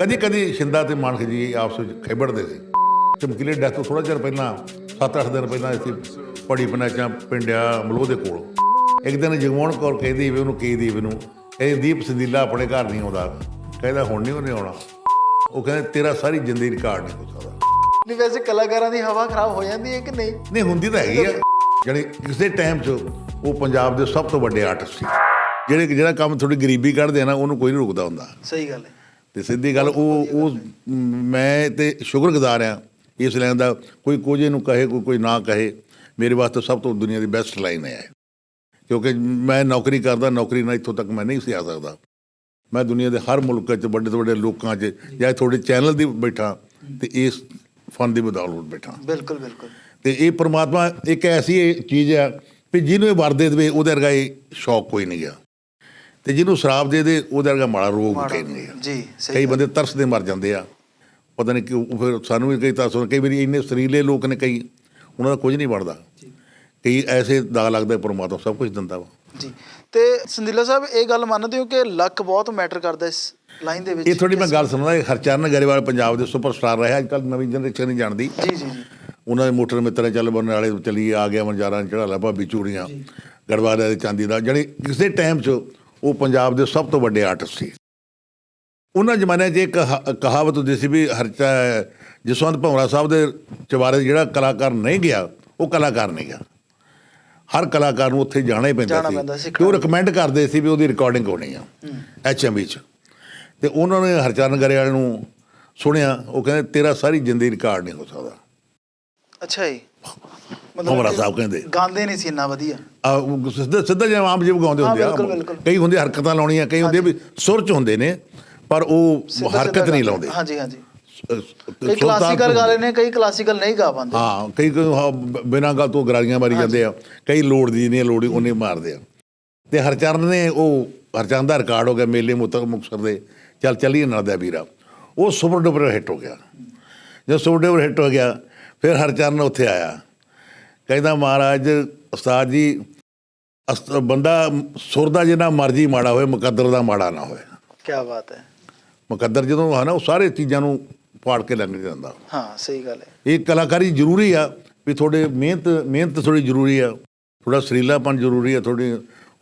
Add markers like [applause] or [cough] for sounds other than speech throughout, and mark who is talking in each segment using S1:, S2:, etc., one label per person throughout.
S1: ਕਦੀ ਕਦੀ ਸ਼ਿੰਦਾ ਤੇ ਮਾਨਕ ਜੀ ਆਪਸ ਵਿੱਚ ਖੇਬੜਦੇ ਸੀ। ਚਮਕੀਲੇ ਡੈਥ ਤੋਂ ਥੋੜਾ ਚਿਰ ਪਹਿਲਾਂ 7-8 ਦਿਨ ਪਹਿਲਾਂ ਅਸੀਂ ਪੜੀ ਪਨਾਚਾਂ ਪਿੰਡਿਆ ਮਲੋਹ ਦੇ ਕੋਲ। ਇੱਕ ਦਿਨ ਜਗਮੋਹਨ ਕੌਰ ਕਹਿੰਦੀ ਵੀ ਉਹਨੂੰ ਕੀ ਦੀ ਵੀ ਨੂੰ ਇਹ ਦੀਪ ਸੰਦੀਲਾ ਆਪਣੇ ਘਰ ਨਹੀਂ ਆਉਂਦਾ। ਕਹਿੰਦਾ ਹੁਣ ਨਹੀਂ ਉਹਨੇ ਆਉਣਾ। ਉਹ ਕਹਿੰਦਾ ਤੇਰਾ ਸਾਰੀ ਜ਼ਿੰਦਗੀ ਰਿਕਾਰਡ ਨਹੀਂ ਹੋ ਸਕਦਾ।
S2: ਨਹੀਂ ਵੈਸੇ ਕਲਾਕਾਰਾਂ ਦੀ ਹਵਾ ਖਰਾਬ ਹੋ ਜਾਂਦੀ ਹੈ ਕਿ ਨਹੀਂ?
S1: ਨਹੀਂ ਹੁੰਦੀ ਤਾਂ ਹੈਗੀ ਆ। ਜਿਹੜੇ ਕਿਸੇ ਟਾਈਮ 'ਚ ਉਹ ਪੰਜਾਬ ਦੇ ਸਭ ਤੋਂ ਵੱਡੇ ਆਰਟਿਸਟ ਸੀ। ਜਿਹੜੇ ਜਿਹੜਾ ਕੰਮ ਥੋੜੀ ਗਰੀਬੀ ਕੱਢਦੇ ਆ ਨਾ ਉਹਨੂੰ ਕੋਈ ਨਹੀਂ ਰੁਕਦਾ ਹੁੰਦਾ।
S2: ਸਹੀ ਗੱਲ ਹੈ।
S1: ਤੇ ਸਿੱਧੀ ਗੱਲ ਉਹ ਉਹ ਮੈਂ ਤੇ ਸ਼ੁਕਰਗੁਜ਼ਾਰ ਆ ਇਸ ਲਾਈਨ ਦਾ ਕੋਈ ਕੁਝ ਨੂੰ ਕਹੇ ਕੋਈ ਕੋਈ ਨਾ ਕਹੇ ਮੇਰੇ ਵਾਸਤੇ ਸਭ ਤੋਂ ਦੁਨੀਆ ਦੀ ਬੈਸਟ ਲਾਈਨ ਹੈ। ਇਹ। ਕਿਉਂਕਿ ਮੈਂ ਨੌਕਰੀ ਕਰਦਾ ਨੌਕਰੀ ਨਾਲ ਇੱਥੋਂ ਤੱਕ ਮੈਂ ਨਹੀਂ ਸੀ ਆ ਸਕਦਾ। ਮੈਂ ਦੁਨੀਆ ਦੇ ਹਰ ਮੁਲਕ 'ਚ ਵੱਡੇ ਤੋਂ ਵੱਡੇ ਲੋਕਾਂ 'ਚ ਜਾਂ ਤੁਹਾਡੇ ਚੈਨਲ ਦੀ ਬੈਠਾ ਤੇ ਇਸ ਫਨ ਦੀ ਬਦੌਲਤ ਬੈਠਾ।
S2: ਬਿਲਕੁਲ ਬਿਲਕੁਲ।
S1: ਤੇ ਇਹ ਪ੍ਰਮਾਤਮਾ ਇੱਕ ਐਸੀ ਚੀਜ਼ ਆ ਵੀ ਜਿਹਨੂੰ ਇਹ ਵਰ ਦੇ ਦੇਵੇ ਉਹਦੇ ਵਰਗਾ ਇਹ ਸ਼ੌਕ ਕੋਈ ਨਹੀਂ ਗਿਆ ਤੇ ਜਿਹਨੂੰ ਸ਼ਰਾਬ ਦੇ ਦੇ ਉਹਦੇ ਵਰਗਾ ਮਾੜਾ ਰੋਗ ਕੋਈ ਨਹੀਂ ਗਿਆ
S2: ਜੀ ਸਹੀ
S1: ਕਈ ਬੰਦੇ ਤਰਸਦੇ ਮਰ ਜਾਂਦੇ ਆ। ਪਤਾ ਨਹੀਂ ਕਿਉਂ ਉਹ ਫਿਰ ਸਾਨੂੰ ਵੀ ਕਈ ਤਰਸ ਕਈ ਵਾਰੀ ਇੰਨੇ ਸਰੀਲੇ ਲੋਕ ਨੇ ਕਈ ਉਹਨਾਂ ਦਾ ਕੁਝ ਨਹੀਂ ਬਣਦਾ। ਕਈ ਐਸੇ ਦਾਗ ਲੱਗਦਾ ਪਰਮਾਤਮਾ ਸਭ ਕੁਝ ਦਿੰਦਾ ਵਾ।
S2: ਜੀ। ਤੇ ਸੰਦੀਲਾ ਸਾਹਿਬ ਇਹ ਗੱਲ ਮੰਨਦੇ ਹੋ ਕਿ ਲੱਕ ਬਹੁਤ ਮੈਟਰ ਕਰਦਾ ਇਸ ਲਾਈਨ ਦੇ ਵਿੱਚ?
S1: ਇਹ ਥੋੜੀ ਮੈਂ ਗੱਲ ਸੁਣਦਾ ਹਰਚਰਨ ਗਰੇਵਾਲ ਪੰਜਾਬ ਦੇ ਸੁਪਰਸਟਾਰ ਰਹੇ ਅੱਜ ਕੱਲ ਨਵੀਂ ਜਨਰੇਸ਼ਨ ਨਹੀਂ ਜਾਣਦੀ।
S2: ਜੀ ਜੀ ਜੀ।
S1: ਉਹਨਾਂ ਦੇ ਮੋਟਰ ਮਿੱਤਰ ਚੱਲ ਬਣ ਵਾਲੇ ਚਲੀ ਆ ਗਿਆ ਮਨਜਾਰਾ ਚੜਾ ਲਾ ਭਾਬੀ ਚੂੜੀਆਂ ਗੜਵਾਲੇ ਦੇ ਚਾਂਦੀ ਦਾ ਜਿਹੜੇ ਕਿਸੇ ਟਾਈਮ 'ਚ ਉਹ ਪੰਜਾਬ ਦੇ ਸਭ ਤੋਂ ਵੱਡੇ ਆਰਟਿਸਟ ਸੀ। ਉਹਨਾਂ ਜ਼ਮਾਨਿਆਂ 'ਚ ਇੱਕ ਕਹਾਵਤ ਹੁੰਦੀ ਸੀ ਵੀ ਹਰਚਾ ਜਸਵੰਤ ਭੌਰਾ ਸਾਹਿਬ ਦੇ ਚਵਾਰੇ ਜਿਹੜਾ ਕਲਾਕਾਰ ਨਹੀਂ ਗਿਆ ਉਹ ਕਲਾਕਾਰ ਨਹੀਂ ਗਿਆ। ਹਰ ਕਲਾਕਾਰ ਨੂੰ ਉੱਥੇ ਜਾਣਾ ਹੀ ਪੈਂਦਾ ਸੀ। ਕਿ ਉਹ ਰეკਮੈਂਡ ਕਰਦੇ ਸੀ ਵੀ ਉਹਦੀ ਰਿਕਾਰਡਿੰਗ ਹੋਣੀ ਆ ਐਚਐਮਵੀ 'ਚ। ਤੇ ਉਹਨਾਂ ਨੇ ਹਰਚਰਨ ਗਰੇਵਾਲ ਨੂੰ ਸੁਣਿਆ ਉਹ ਕਹਿੰਦੇ ਤੇਰਾ ਸਾਰੀ ਜ਼ਿੰਦਗੀ ਰਿਕਾਰਡ ਨਹੀਂ ਹੋ ਸਕਦਾ।
S2: ਅੱਛਾ ਜੀ। ਕਿ
S1: ਸਾਹਿਬ ਕਹਿੰਦੇ।
S2: ਗਾਉਂਦੇ ਨਹੀਂ ਸੀ ਇੰਨਾ ਵਧੀਆ।
S1: ਆ ਸਿੱਧਾ ਸਿੱਧਾ ਜਿਵੇਂ ਆਮ ਜਿਹੇ ਗਾਉਂਦੇ ਹੁੰਦੇ ਆ। ਕਈ ਹੁੰਦੇ ਹਰਕਤਾਂ ਲਾਉਣੀਆਂ ਕਈ ਹੁੰਦੇ ਵੀ ਸੁਰ ਚ ਹੁੰਦੇ ਨੇ ਪਰ ਉਹ ਹਰਕਤ ਨਹੀਂ। ਲਾਉਂਦੇ।
S2: ਹਾਂਜੀ ਹਾਂਜੀ। ਕਈ
S1: ਸੁਲਤਾਨ
S2: ਕਲਾਸੀਕਲ
S1: ਤੋਂ-
S2: ਗਾਲੇ ਨੇ ਕਈ ਕਲਾਸੀਕਲ ਨਹੀਂ ਗਾ ਪਾਉਂਦੇ।
S1: ਹਾਂ ਕਈ ਬਿਨਾਂ ਗੱਲ ਤੋਂ ਗਰਾਰੀਆਂ ਮਾਰੀ ਜਾਂਦੇ ਆ। ਕਈ ਲੋੜ ਦੀ ਨਹੀਂ ਲੋੜ ਉਹਨੇ ਮਾਰਦੇ ਆ। ਤੇ ਹਰਚਰਨ ਨੇ ਉਹ ਹਰਚਰਨ ਦਾ ਰਿਕਾਰਡ ਹੋ ਗਿਆ ਮੇਲੇ ਮੁਤਕ ਮੁਕਸਰ ਦੇ। ਚੱਲ ਚੱਲੀਏ ਨਾਲ ਦਾ ਵੀਰਾ। ਉਹ ਸੁਪਰ ਡੁਪਰ ਹਿੱਟ ਹੋ ਗਿਆ। ਜਦੋਂ ਸੁਪਰ ਡੁਪਰ ਹਿੱਟ ਹੋ ਗਿਆ ਫਿਰ ਹਰਚਰਨ ਉੱਥੇ ਆਇਆ। ਕਹਿੰਦਾ ਮਹਾਰਾਜ ਉਸਤਾਦ ਜੀ ਬੰਦਾ ਸੁਰ ਦਾ ਜਿੰਨਾ ਮਰਜ਼ੀ ਮਾੜਾ ਹੋਵੇ ਮੁਕੱਦਰ ਦਾ ਮਾੜਾ ਨਾ ਹੋਵੇ
S2: ਕੀ ਬਾਤ ਹੈ।
S1: ਮੁਕੱਦਰ ਜਦੋਂ ਹੈ ਨਾ ਉਹ ਸਾਰੇ ਚੀਜ਼ਾਂ ਨੂੰ ਪਾੜ ਕੇ ਲੰਘ ਜਾਂਦਾ।
S2: ਹਾਂ ਸਹੀ ਗੱਲ ਹੈ।
S1: ਇਹ ਕਲਾਕਾਰੀ ਜ਼ਰੂਰੀ ਆ ਵੀ ਤੁਹਾਡੇ ਮਿਹਨਤ ਮਿਹਨਤ ਥੋੜੀ ਜ਼ਰੂਰੀ ਆ। ਥੋੜਾ ਸਰੀਲਾਪਨ ਜ਼ਰੂਰੀ ਆ ਥੋੜੀ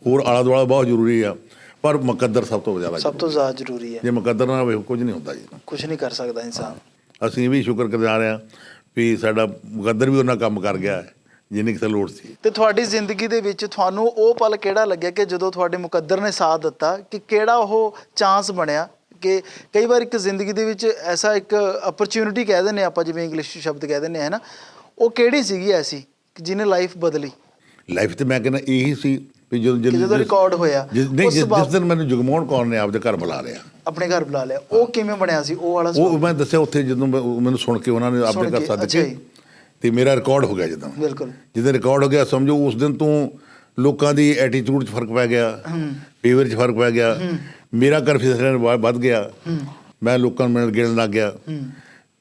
S1: ਹੋਰ ਆਲਾ ਦੁਆਲਾ ਬਹੁਤ ਜ਼ਰੂਰੀ ਆ। ਪਰ ਮੁਕੱਦਰ ਸਭ ਤੋਂ ਜ਼ਿਆਦਾ
S2: ਸਭ ਤੋਂ ਜ਼ਿਆਦਾ ਜ਼ਰੂਰੀ ਹੈ
S1: ਜੇ ਮੁਕੱਦਰ ਨਾ ਹੋਵੇ ਕੁਝ ਨਹੀਂ ਹੁੰਦਾ ਜੀ।
S2: ਕੁਝ ਨਹੀਂ ਕਰ ਸਕਦਾ ਇਨਸਾਨ।
S1: ਅਸੀਂ ਵੀ ਸ਼ੁਕਰਗੁਜ਼ਾਰ ਆ ਵੀ ਸਾਡਾ ਮੁਕੱਦਰ ਵੀ ਉਹਨਾਂ ਕੰਮ ਕਰ ਗਿਆ ਜਿੰਨੀ ਕਿਸੇ ਲੋੜ ਸੀ।
S2: ਤੇ ਤੁਹਾਡੀ ਜ਼ਿੰਦਗੀ ਦੇ ਵਿੱਚ ਤੁਹਾਨੂੰ ਉਹ ਪਲ ਕਿਹੜਾ ਲੱਗਿਆ ਕਿ ਜਦੋਂ ਤੁਹਾਡੇ ਮੁਕੱਦਰ ਨੇ ਸਾਥ ਦਿੱਤਾ ਕਿ ਕਿਹੜਾ ਉਹ ਚਾਂਸ ਬਣਿਆ ਕਿ ਕਈ ਵਾਰ ਇੱਕ ਜ਼ਿੰਦਗੀ ਦੇ ਵਿੱਚ ਐਸਾ ਇੱਕ ਅਪਰਚੂਨਿਟੀ ਕਹਿ ਦਿੰਦੇ ਆਪਾਂ ਜਿਵੇਂ ਇੰਗਲਿਸ਼ ਸ਼ਬਦ ਕਹਿ ਦਿੰਦੇ ਹੈ ਨਾ? ਉਹ ਕਿਹੜੀ ਸੀਗੀ ਐਸੀ ਕਿ ਜਿਹਨੇ ਲਾਈਫ ਬਦਲੀ?
S1: ਲਾਈਫ ਤੇ ਮੈਂ ਕਹਿੰਦਾ ਇਹੀ ਸੀ ਵੀ ਜਦੋਂ
S2: ਜਦੋਂ ਰਿਕਾਰਡ ਹੋਇਆ
S1: ਨਹੀਂ
S2: ਉਸ
S1: ਜਿਸ ਦਿਨ ਮੈਨੂੰ ਜਗਮੋਹਨ ਕੌਰ ਨੇ ਆਪਦੇ ਘਰ ਬੁਲਾ ਲਿਆ।
S2: ਆਪਣੇ ਘਰ ਬੁਲਾ ਲਿਆ। ਉਹ ਕਿਵੇਂ ਬਣਿਆ ਸੀ? ਉਹ ਵਾਲਾ
S1: ਉਹ ਮੈਂ ਦੱਸਿਆ ਉੱਥੇ ਜਦੋਂ ਮੈਨੂੰ ਸੁਣ ਕੇ ਉਹਨਾਂ ਨੇ ਆਪਦੇ ਘਰ ਸੱਦ ਕੇ। ਤੇ ਮੇਰਾ ਰਿਕਾਰਡ ਹੋ ਗਿਆ ਜਦੋਂ।
S2: ਬਿਲਕੁਲ।
S1: ਜਦੋਂ ਰਿਕਾਰਡ ਹੋ ਗਿਆ ਸਮਝੋ ਉਸ ਦਿਨ ਤੋਂ ਲੋਕਾਂ ਦੀ ਐਟੀਟਿਊਡ 'ਚ ਫ਼ਰਕ ਪੈ ਗਿਆ। ਬਿਹੇਵੀਅਰ 'ਚ ਫ਼ਰਕ ਪੈ ਗਿਆ। ਮੇਰਾ ਕਨਫੀਡੈਂਸ ਵੱਧ ਗਿਆ। ਮੈਂ ਲੋਕਾਂ ਨੂੰ ਮਿਲਣ ਗਿਲਣ ਲੱਗ ਗਿਆ।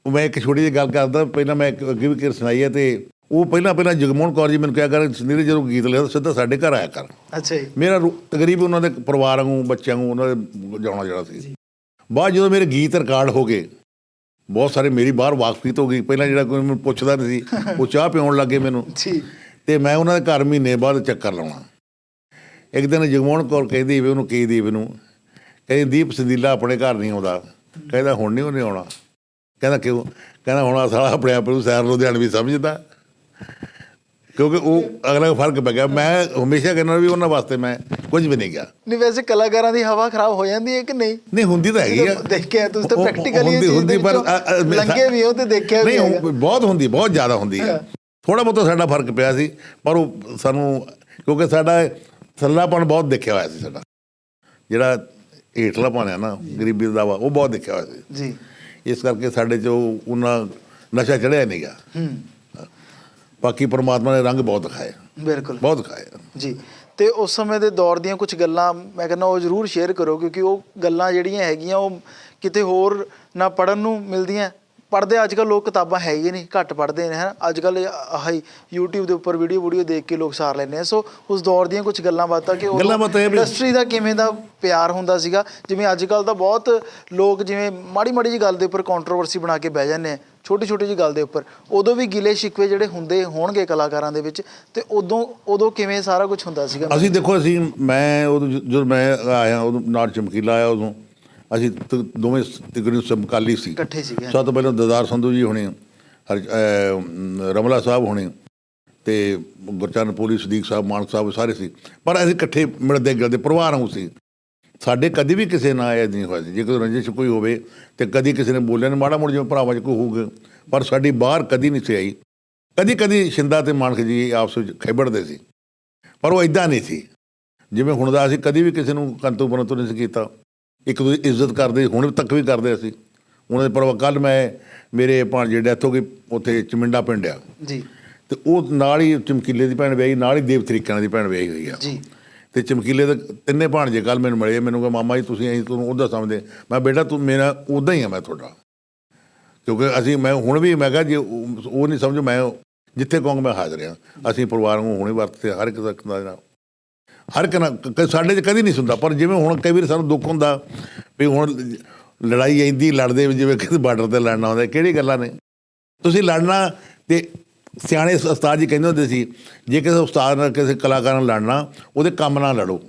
S1: ਉਹ ਮੈਂ ਇੱਕ ਛੋਟੀ ਜਿਹੀ ਗੱਲ ਕਰਦਾ ਪਹਿਲਾਂ ਮੈਂ ਇੱਕ ਅੱਗੇ ਵੀ ਕਿਰ ਸੁਣਾਈ ਹੈ ਤੇ ਉਹ ਪਹਿਲਾਂ ਪਹਿਲਾਂ ਜਗਮੋਹਨ ਕੌਰ ਜੀ ਮੈਨੂੰ ਕਿਹਾ ਕਰ ਸੁਨੀਲ ਜਦੋਂ ਗੀਤ ਲਿਆ ਸਿੱਧਾ ਸਾਡੇ ਘਰ ਆਇਆ ਕਰ
S2: ਅੱਛਾ ਜੀ।
S1: ਮੇਰਾ ਤਕਰੀਬਨ ਉਹਨਾਂ ਦੇ ਪਰਿਵਾਰ ਵਾਂਗੂ ਬੱਚਿਆਂ ਵਾਂਗੂ ਉਹਨਾਂ ਦੇ ਜਾਣਾ ਜਿਹੜਾ ਸੀ। ਬਾਅਦ ਜਦੋਂ ਮੇਰੇ ਗੀਤ ਰਿਕਾਰਡ ਹੋ ਗਏ ਬਹੁਤ ਸਾਰੇ ਮੇਰੀ ਬਾਹਰ ਵਾਕਫੀਤ ਹੋ ਗਈ। ਪਹਿਲਾਂ ਜਿਹੜਾ ਕੋਈ ਮੈਨੂੰ ਪੁੱਛਦਾ ਨਹੀਂ ਸੀ [laughs] ਉਹ ਚਾਹ ਪਿਉਣ ਲੱਗੇ ਮੈਨੂੰ।
S2: ਜੀ।
S1: ਤੇ ਮੈਂ ਉਹਨਾਂ ਦੇ ਘਰ ਮਹੀਨੇ ਬਾਅਦ ਚੱਕਰ ਲਾਉਣਾ। ਇੱਕ ਦਿਨ ਜਗਮੋਹਨ ਕੌਰ ਕਹਿੰਦੀ ਵੀ ਉਹਨੂੰ ਕੀ ਦੀ ਵੀ ਨੂੰ ਕਹਿੰਦੀ ਦੀਪ ਸੰਦੀਲਾ ਆਪਣੇ ਘਰ ਨਹੀਂ ਆਉਂਦਾ। ਕਹਿੰਦਾ ਹੁਣ ਨਹੀਂ ਉਹਨੇ ਆਉਣਾ। ਕਹਿੰਦਾ ਕਿਉਂ? ਕਹਿੰਦਾ ਹੁਣ ਆਹ ਸਾਲਾ ਆਪਣੇ ਆਪ ਨੂੰ ਸੈਰ ਲੁਧਿਆਣ ਵੀ ਸਮਝਦਾ। ਕਿਉਂਕਿ ਉਹ ਅਗਲਾ ਫ਼ਰਕ ਪੈ ਗਿਆ। ਮੈਂ ਹਮੇਸ਼ਾ ਕਹਿੰਦਾ ਵੀ ਉਹਨਾਂ ਵਾਸਤੇ ਮੈਂ ਕੁਝ ਵੀ ਨਹੀਂ ਗਿਆ।
S2: ਨਹੀਂ ਵੈਸੇ ਕਲਾਕਾਰਾਂ ਦੀ ਹਵਾ ਖਰਾਬ ਹੋ ਜਾਂਦੀ ਹੈ ਕਿ ਨਹੀਂ?
S1: ਨਹੀਂ ਹੁੰਦੀ ਤਾਂ ਹੈਗੀ ਆ।
S2: ਦੇਖਿਆ ਤੁਸੀਂ ਤਾਂ ਪ੍ਰੈਕਟੀਕਲੀ
S1: ਹੁੰਦੀ ਹੁੰਦੀ ਪਰ
S2: ਲੰਗੇ ਵੀ ਹੋ ਤੇ ਦੇਖਿਆ ਵੀ
S1: ਨਹੀਂ ਬਹੁਤ ਹੁੰਦੀ ਬਹੁਤ ਜ਼ਿਆਦਾ ਹੁੰਦੀ ਹੈ। ਥੋੜਾ ਬਹੁਤਾ ਸਾਡਾ ਫ਼ਰਕ ਪਿਆ ਸੀ ਪਰ ਉਹ ਸਾਨੂੰ ਕਿਉਂਕਿ ਸਾਡਾ ਥੱਲਾਪਣ ਬਹੁਤ ਦੇਖਿਆ ਹੋਇਆ ਸੀ ਸਾਡਾ। ਜਿਹੜਾ ਹੇਠਲਾ ਪਾਣਿਆ ਨਾ ਗਰੀਬੀ ਦਾ ਉਹ ਬਹੁਤ ਦੇਖਿਆ ਹੋਇਆ ਸੀ।
S2: ਜੀ।
S1: ਇਸ ਕਰਕੇ ਸਾਡੇ 'ਚ ਉਹ ਉਹਨਾਂ ਨਸ਼ਾ ਚੜਿਆ ਨਹੀਂਗਾ
S2: ਹੂੰ।
S1: ਬਾਕੀ ਪਰਮਾਤਮਾ ਨੇ ਰੰਗ ਬਹੁਤ ਦਿਖਾਏ।
S2: ਬਿਲਕੁਲ।
S1: ਬਹੁਤ ਦਿਖਾਏ।
S2: ਜੀ। ਤੇ ਉਸ ਸਮੇਂ ਦੇ ਦੌਰ ਦੀਆਂ ਕੁਝ ਗੱਲਾਂ ਮੈਂ ਕਹਿੰਦਾ ਉਹ ਜ਼ਰੂਰ ਸ਼ੇਅਰ ਕਰੋ ਕਿਉਂਕਿ ਉਹ ਗੱਲਾਂ ਜਿਹੜੀਆਂ ਹੈਗੀਆਂ ਉਹ ਕਿਤੇ ਹੋਰ ਨਾ ਪੜਨ ਨੂੰ ਮਿਲਦੀਆਂ। ਪੜਦੇ ਅੱਜ ਕੱਲ ਲੋਕ ਕਿਤਾਬਾਂ ਹੈ ਹੀ ਨਹੀਂ ਘੱਟ ਪੜਦੇ ਨੇ ਹਨ। ਅੱਜ ਕੱਲ ਆਹੀ YouTube ਦੇ ਉੱਪਰ ਵੀਡੀਓ ਵੀਡੀਓ ਦੇਖ ਕੇ ਲੋਕ ਸਾਰ ਲੈਂਦੇ ਆ। ਸੋ ਉਸ ਦੌਰ ਦੀਆਂ ਕੁਝ ਗੱਲਾਂ ਬਾਤਾਂ ਕਿ
S1: ਵੀ-
S2: ਇੰਡਸਟਰੀ ਦਾ ਕਿਵੇਂ ਦਾ ਪਿਆਰ ਹੁੰਦਾ ਸੀਗਾ। ਜਿਵੇਂ ਅੱਜ ਕੱਲ ਤਾਂ ਬਹੁਤ ਲੋਕ ਜਿਵੇਂ ਮਾੜੀ ਮਾੜੀ ਜੀ ਗੱਲ ਦੇ ਉੱਪਰ ਕੰਟਰੋਵਰਸੀ ਬਣਾ ਕੇ ਬਹਿ ਜਾਂਦੇ ਆ। ਛੋਟੀ ਛੋਟੀ ਜੀ ਗੱਲ ਦੇ ਉੱਪਰ। ਉਦੋਂ ਵੀ ਗਿਲੇ ਸ਼ਿਕਵੇ ਜਿਹੜੇ ਹੁੰਦੇ ਹੋਣਗੇ ਕਲਾਕਾਰਾਂ ਦੇ ਵਿੱਚ ਤੇ ਉਦੋਂ ਉਦੋਂ ਕਿਵੇਂ ਸਾਰਾ ਕੁਝ ਹੁੰਦਾ ਸੀਗਾ?
S1: ਅਸੀਂ ਦੇਖੋ ਅਸੀਂ ਮੈਂ ਉਦੋਂ ਜਦੋਂ ਮੈਂ ਆਇਆ ਉਦੋਂ ਨਾਲ ਚਮਕੀਲਾ ਆਇਆ ਉਦੋਂ ਅਸੀਂ ਦੋਵੇਂ ਤਕਰੀਬਨ ਸਮਕਾਲੀ ਸੀ।
S2: ਇਕੱਠੇ ਸੀਗੇ
S1: ਸਭ ਤੋਂ ਪਹਿਲਾਂ ਦਦਾਰ ਸੰਧੂ ਜੀ ਹੋਣੇ ਹਰ ਰਮਲਾ ਸਾਹਿਬ ਹੋਣੇ ਤੇ ਗੁਰਚਰਨ ਪੂਰੀ ਸਦੀਕ ਸਾਹਿਬ ਮਾਨਕ ਸਾਹਿਬ ਸਾਰੇ ਸੀ। ਪਰ ਅਸੀਂ ਇਕੱਠੇ ਮਿਲਦੇ ਗਿਲਦੇ ਪਰਿਵਾਰ ਵਾਂਗੂ ਸੀ। ਸਾਡੇ ਕਦੀ ਵੀ ਕਿਸੇ ਨਾਲ ਆਇਆ ਨਹੀਂ ਹੋਇਆ ਸੀ। ਜੇ ਕੋਈ ਰੰਜਿਸ਼ ਕੋਈ ਹੋਵੇ ਤੇ ਕਦੀ ਕਿਸੇ ਨੇ ਬੋਲਿਆ ਨਹੀਂ ਮਾੜਾ ਮੋੜ ਜਿਵੇਂ ਭਰਾਵਾਂ 'ਚ ਕੋਈ ਹੋਊਗਾ ਪਰ ਸਾਡੀ ਬਾਹਰ ਕਦੀ ਨਹੀਂ ਸੀ ਆਈ। ਕਦੀ ਕਦੀ ਸ਼ਿੰਦਾ ਤੇ ਮਾਨਕ ਜੀ ਆਪਸ ਵਿੱਚ ਖੇਬੜਦੇ ਸੀ ਪਰ ਉਹ ਇਦਾਂ ਨਹੀਂ ਸੀ। ਜਿਵੇਂ ਹੁਣ ਦਾ ਅਸੀਂ ਕਦੀ ਵੀ ਕਿਸੇ ਨੂੰ ਕੰਤੂ ਪਰੰਤੂ ਨਹੀਂ ਸੀ ਕੀਤਾ। ਇੱਕ ਦੂਜੇ ਦੀ ਇੱਜ਼ਤ ਕਰਦੇ ਹੁਣ ਤੱਕ ਵੀ ਕਰਦੇ ਅਸੀਂ। ਉਹਨਾਂ ਦੇ ਪਰ ਕੱਲ ਮੈਂ ਮੇਰੇ ਭਾਂਜੇ ਡੈਥ ਹੋ ਗਈ ਉੱਥੇ ਚਮਿੰਡਾ ਪਿੰਡ ਆ।
S2: ਜੀ।
S1: ਤੇ ਉਹ ਨਾਲ ਹੀ ਚਮਕੀਲੇ ਦੀ ਭੈਣ ਵਿਆਹੀ ਨਾਲ ਹੀ ਦੇਵ ਤਰੀਕਾਂ ਦੀ ਭੈਣ ਵਿਆਹੀ ਹੋਈ ਆ।
S2: ਜੀ।
S1: ਤੇ ਚਮਕੀਲੇ ਦੇ ਤਿੰਨੇ ਭਾਣਜੇ ਕੱਲ ਮੈਨੂੰ ਮਿਲੇ, ਮੈਨੂੰ ਕਹਾ, ਮਾਮਾ ਜੀ, ਤੁਸੀਂ ਅਸੀਂ ਤੁਹਾਨੂੰ ਉਹਦਾ ਸਮਝਦੇ। ਮੈਂ ਬੇਟਾ, ਤੂੰ ਮੇਰਾ ਉਦਾਂ ਹੀ ਆ ਮੈਂ ਤੁਹਾਡਾ। ਕਿਉਂਕਿ ਅਸੀਂ, ਮੈਂ ਹੁਣ ਵੀ, ਮੈਂ ਕਿਹਾ ਜੇ ਉਹ ਨਹੀਂ ਸਮਝੋ, ਮੈਂ ਜਿੱਥੇ ਕਹੋਗੇ ਮੈਂ ਹਾਜ਼ਰ ਹਾਂ। ਅਸੀਂ ਪਰਿਵਾਰ ਨੂੰ ਹੁਣੇ ਵਰਤਦੇ ਹਰ ਇੱਕ ਦਾ ਨਾਲ ਹਰ ਇੱਕ ਨਾਲ ਕ- ਸਾਡੇ 'ਚ ਕਦੀ ਨਹੀਂ ਸੁਣਦਾ ਪਰ ਜਿਵੇਂ ਹੁਣ ਕਈ ਵਾਰ ਸਾਨੂੰ ਦੁੱਖ ਹੁੰਦਾ ਵੀ ਹੁਣ ਲੜਾਈ ਆయింਦੀ ਲੜਦੇ ਵੀ ਜਿਵੇਂ ਕਿਸੇ ਬਾਰਡਰ ਤੇ ਲੜਨਾ ਹੁੰਦਾ ਕਿਹੜੀ ਗੱਲਾਂ ਨੇ? ਤੁਸੀਂ ਲੜਨਾ ਤੇ ਸਿਆਣੇ ਉਸਤਾਦ ਜੀ ਕਹਿੰਦੇ ਹੁੰਦੇ ਸੀ ਜੇ ਕਿਸੇ ਉਸਤਾਦ ਨਾਲ ਕਿਸੇ ਕਲਾਕਾਰ ਨਾਲ ਲੜਨਾ ਉਹਦੇ ਕੰਮ ਨਾਲ ਲੜੋ।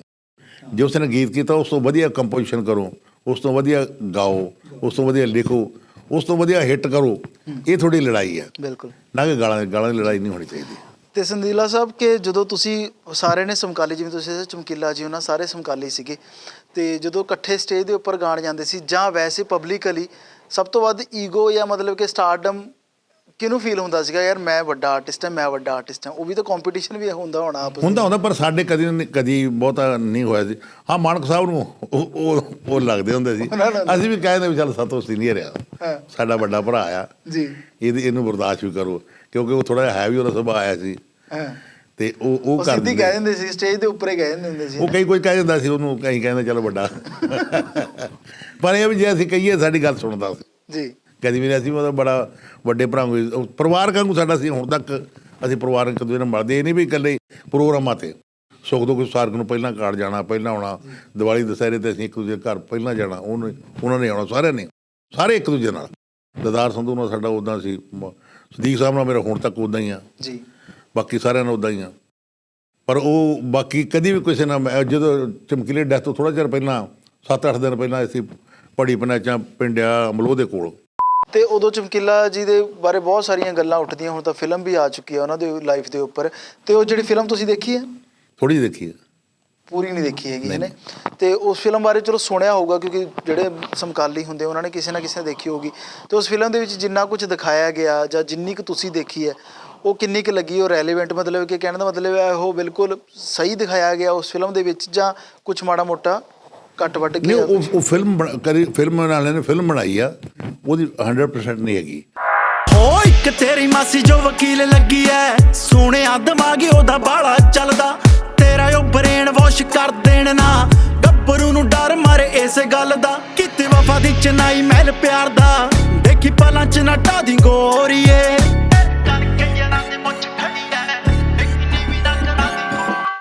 S1: ਜੇ ਉਸਨੇ ਗੀਤ ਕੀਤਾ ਉਸ ਤੋਂ ਵਧੀਆ ਕੰਪੋਜੀਸ਼ਨ ਕਰੋ ਉਸ ਤੋਂ ਵਧੀਆ ਗਾਓ ਉਸ ਤੋਂ ਵਧੀਆ ਲਿਖੋ ਉਸ ਤੋਂ ਵਧੀਆ ਹਿੱਟ ਕਰੋ ਇਹ ਥੋੜੀ ਲੜਾਈ ਹੈ।
S2: ਬਿਲਕੁਲ।
S1: ਨਾ ਕਿ ਗਾਲਾਂ ਗਾਲਾਂ ਦੀ ਲੜਾਈ ਨਹੀਂ ਹੋਣੀ ਚਾਹੀਦੀ।
S2: ਤੇ ਸੰਦੀਲਾ ਸਾਹਿਬ ਕਿ ਜਦੋਂ ਤੁਸੀਂ ਸਾਰੇ ਨੇ ਸਮਕਾਲੀ ਜਿਵੇਂ ਤੁਸੀਂ ਚਮਕੀਲਾ ਜੀ ਉਹਨਾਂ ਸਾਰੇ ਸਮਕਾਲੀ ਸੀਗੇ ਤੇ ਜਦੋਂ ਇਕੱਠੇ ਸਟੇਜ ਦੇ ਉੱਪਰ ਗਾਣ ਜਾਂਦੇ ਸੀ ਜਾਂ ਵੈਸੇ ਪਬਲਿਕਲੀ ਸਭ ਤੋਂ ਵੱਧ ਈਗੋ ਜਾਂ ਮਤਲਬ ਕਿ ਸਟਾਰਡਮ ਕਿਹਨੂੰ ਫੀਲ ਹੁੰਦਾ ਸੀਗਾ ਯਾਰ ਮੈਂ ਵੱਡਾ ਆਰਟਿਸਟ ਹਾਂ ਮੈਂ ਵੱਡਾ ਆਰਟਿਸਟ ਹਾਂ। ਉਹ ਵੀ ਤਾਂ ਕੰਪੀਟੀਸ਼ਨ ਵੀ ਹੁੰਦਾ ਹੋਣਾ ਆਪਸ
S1: ਹੁੰਦਾ ਹੁੰਦਾ ਪਰ ਸਾਡੇ ਕਦੀ ਕਦੀ ਬਹੁਤਾ ਨਹੀਂ ਹੋਇਆ ਸੀ। ਹਾਂ ਮਾਨਕ ਸਾਹਿਬ ਨੂੰ ਉਹ ਉਹ ਉਹ ਲੱਗਦੇ ਹੁੰਦੇ ਸੀ।
S2: ਉਹਨਾਂ ਨੂੰ-
S1: ਅਸੀਂ ਵੀ ਕਹਿੰਦੇ ਵੀ ਚੱਲ ਸਾਤੋਂ ਸੀਨੀਅਰ ਆ
S2: ਹਾਂ।
S1: ਸਾਡਾ ਵੱਡਾ ਭਰਾ ਆ।
S2: ਜੀ।
S1: ਇਹਦੀ ਇਹਨੂੰ ਬਰਦਾਸ਼ਤ ਵੀ ਕਰੋ ਕਿਉਂਕਿ ਉਹ ਥੋੜਾ ਹੈ ਵੀ ਉਹਦਾ ਸੁਭਾਅ ਆਇਆ ਸੀ।
S2: ਹਾਂ।
S1: ਤੇ ਉਹ ਉਹ
S2: ਉਹ
S1: ਕਰ
S2: ਸਿੱਧੀ ਕਹਿ ਦਿੰਦੇ ਸੀ ਸਟੇਜ ਦੇ ਉੱਪਰ ਹੀ ਕਹਿ ਦਿੰਦੇ ਹੁੰਦੇ ਸੀ।
S1: ਉਹ ਕਈ ਕੋਈ ਕਹਿ ਦਿੰਦਾ ਸੀ ਉਹਨੂੰ ਕਈ ਕਹਿੰਦੇ ਚਲੋ ਵੱਡਾ। [laughs] ਪਰ ਇਹ ਵੀ ਜੇ ਅਸੀਂ ਕਹੀਏ ਸਾਡੀ ਗੱਲ ਸੁਣਦਾ ਸੀ।
S2: ਜੀ।
S1: ਕਦੀ ਵੀ ਨਹੀਂ ਅਸੀਂ ਉਹਦਾ ਬੜਾ ਵੱਡੇ ਭਰਾ ਨੂੰ ਪਰਿਵਾਰ ਵਾਂਗੂ ਸਾਡਾ ਸੀ ਹੁਣ ਤੱਕ ਅਸੀਂ ਪਰਿਵਾਰ ਇੱਕ ਦੂਜੇ ਨਾਲ ਮਿਲਦੇ ਨਹੀਂ ਵੀ ਇਕੱਲੇ ਪ੍ਰੋਗਰਾਮਾਂ ਤੇ। ਸੁੱਖ ਦੁੱਖ ਸਾਰਕ ਨੂੰ ਪਹਿਲਾਂ ਕਾਰਡ ਜਾਣਾ ਪਹਿਲਾਂ ਆਉਣਾ ਦੀਵਾਲੀ ਦੁਸਹਿਰੇ ਤੇ ਅਸੀਂ ਇੱਕ ਦੂਜੇ ਘਰ ਪਹਿਲਾਂ ਜਾਣਾ ਉਹਨੇ ਉਹਨਾਂ ਨੇ ਆਉਣਾ ਸਾਰਿਆਂ ਨੇ ਸਾਰੇ ਇੱਕ ਦੂਜੇ ਨਾਲ। ਦਦਾਰ ਸੰਧੂ ਨਾਲ ਸਾਡਾ ਉਦਾਂ ਸੀ ਸਦੀਕ ਸਾਹਿਬ ਨਾਲ ਮੇਰਾ ਹੁਣ ਤੱਕ ਉਦਾਂ ਹੀ ਆ।
S2: ਜੀ।
S1: ਬਾਕੀ ਸਾਰਿਆਂ ਨਾਲ ਉਦਾਂ ਹੀ ਆ। ਪਰ ਉਹ ਬਾਕੀ ਕਦੀ ਵੀ ਕਿਸੇ ਨਾਲ ਜਦੋਂ ਚਮਕੀਲੇ ਡੈਥ ਤੋਂ ਥੋੜਾ ਚਿਰ ਪਹਿਲਾਂ 7-8 ਦਿਨ ਪਹਿਲਾਂ ਅਸੀਂ ਪੜੀ ਪਨਾਚਾਂ ਪਿੰਡਿਆ ਅਮਲੋਹ ਦੇ ਕੋਲ
S2: ਤੇ ਉਦੋਂ ਚਮਕੀਲਾ ਜੀ ਦੇ ਬਾਰੇ ਬਹੁਤ ਸਾਰੀਆਂ ਗੱਲਾਂ ਉੱਠਦੀਆਂ ਹੁਣ ਤਾਂ ਫਿਲਮ ਵੀ ਆ ਚੁੱਕੀ ਹੈ ਉਹਨਾਂ ਦੇ ਲਾਈਫ ਦੇ ਉੱਪਰ। ਤੇ ਉਹ ਜਿਹੜੀ ਫਿਲਮ ਤੁਸੀਂ ਦੇਖੀ ਹੈ?
S1: ਥੋੜੀ ਦੇਖੀ ਹੈ।
S2: ਪੂਰੀ ਨਹੀਂ ਦੇਖੀ ਹੈਗੀ ਇਹਨੇ। ਤੇ ਉਸ ਫਿਲਮ ਬਾਰੇ ਚਲੋ ਸੁਣਿਆ ਹੋਊਗਾ ਕਿਉਂਕਿ ਜਿਹੜੇ ਸਮਕਾਲੀ ਹੁੰਦੇ ਉਹਨਾਂ ਨੇ ਕਿਸੇ ਨਾ ਕਿਸੇ ਨੇ ਦੇਖੀ ਹੋਊਗੀ। ਤੇ ਉਸ ਫਿਲਮ ਦੇ ਵਿੱਚ ਜਿੰਨਾ ਕੁਝ ਦਿਖਾਇਆ ਗਿਆ ਜਾਂ ਜਿੰਨੀ ਕੁ ਤੁਸੀਂ ਦੇਖੀ ਹੈ ਉਹ ਕਿੰਨੀ ਕੁ ਲੱਗੀ ਉਹ ਰੈਲੇਵੈਂਟ ਮਤਲਬ ਕਿ ਕਹਿਣ ਦਾ ਮਤਲਬ ਹੈ ਉਹ ਬਿਲਕੁਲ ਸਹੀ ਦਿਖਾਇਆ ਗਿਆ ਉਸ ਫਿਲਮ ਦੇ ਵਿੱਚ ਜਾਂ ਕੁਝ ਮਾੜਾ ਮੋਟਾ ਕੱਟ ਵੱਟ
S1: ਨਹੀਂ
S2: ਗਿਆ
S1: ਉਹ ਉਹ ਫਿਲਮ ਬਣਾ- ਕਰੀ ਫਿਲਮ ਵਾਲਿਆਂ ਨੇ ਫਿਲਮ ਬਣਾਈ ਆ ਉਹਦੀ 100% ਨਹੀਂ ਹੈਗੀ।
S3: ਹੋ ਇੱਕ ਤੇਰੀ ਮਾਸੀ ਜੋ ਵਕੀਲ ਲੱਗੀ ਐ ਸੋਹਣਿਆ ਦਿਮਾਗੀ ਉਹਦਾ ਬਾਲਾ ਚੱਲਦਾ। ਤੇਰਾ ਉਹ ਬ੍ਰੇਨ ਵਾਸ਼ ਕਰ ਦੇਣ ਨਾ ਗੱਭਰੂ ਨੂੰ ਡਰ ਮਾਰੇ ਇਸ ਗੱਲ ਦਾ। ਕਿਤੇ ਵਫਾ ਦੀ ਚਨਾਈ ਮਹਿਲ ਪਿਆਰ ਦਾ। ਦੇਖੀ ਪਲਾਂ ਚ ਨਟਾ ਦੀ ਗੋਰੀਏ।